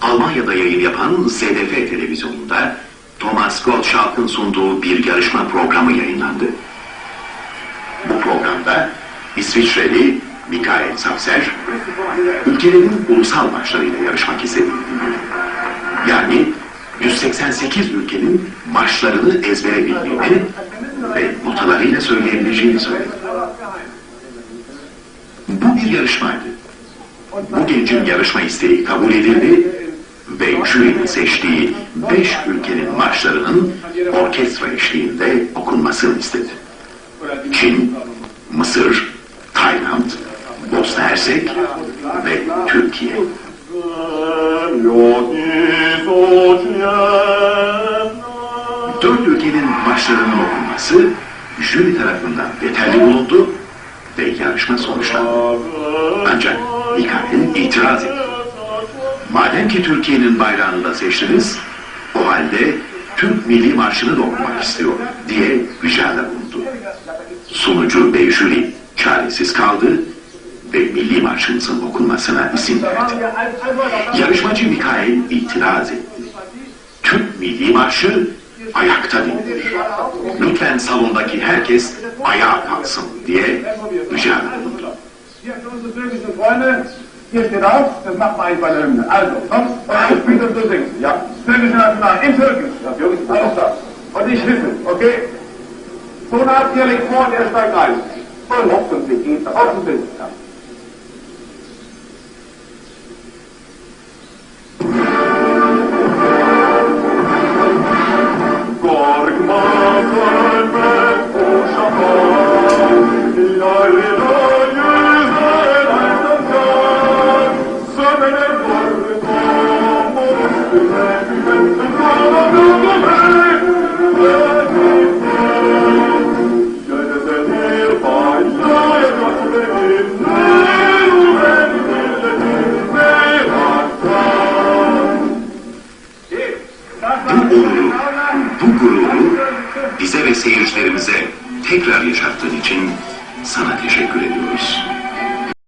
Almanya'da yayın yapan ZDF televizyonunda Thomas Gottschalk'ın sunduğu bir yarışma programı yayınlandı. Bu programda İsviçreli Mikael Sapser, ülkelerinin ulusal maçlarıyla yarışmak istedi. Yani 188 ülkenin maçlarını ezbere bildiğini ve notalarıyla söyleyebileceğini söyledi. Bu bir yarışmaydı. Bu gencin yarışma isteği kabul edildi ve jürinin seçtiği beş ülkenin marşlarının orkestra eşliğinde okunmasını istedi. Çin, Mısır, Tayland, Bosna Hersek ve Türkiye. Dört ülkenin marşlarının okunması jüri tarafından yeterli bulundu ve yarışma sonuçlandı. Ancak Mikail itiraz etti. Madem ki Türkiye'nin bayrağını da seçtiniz, o halde Türk Milli Marşı'nı da okumak istiyor diye ricada bulundu. Sunucu jüri çaresiz kaldı ve Milli Marşımızın okunmasına izin verdi. Yarışmacı Mikail itiraz etti. Türk Milli Marşı ayakta dinlenir. Lütfen salondaki herkes ayağa kalksın diye ricada bulundu. Hier für unsere türkischen Freunde, hier steht auf, das macht man eigentlich bei der Hymne. Also, kommt und spielt und so singt. Ja, türkische National, in Türkisch. Ja, Jungs, alles klar. Und ich hilfe, okay? Tonart, hier legt vor und er steigt ein. Und hoffentlich geht er, hoffentlich. Ja. Bu onuru, bu gururu bize ve seyircilerimize tekrar yaşattığın için sana teşekkür ediyoruz.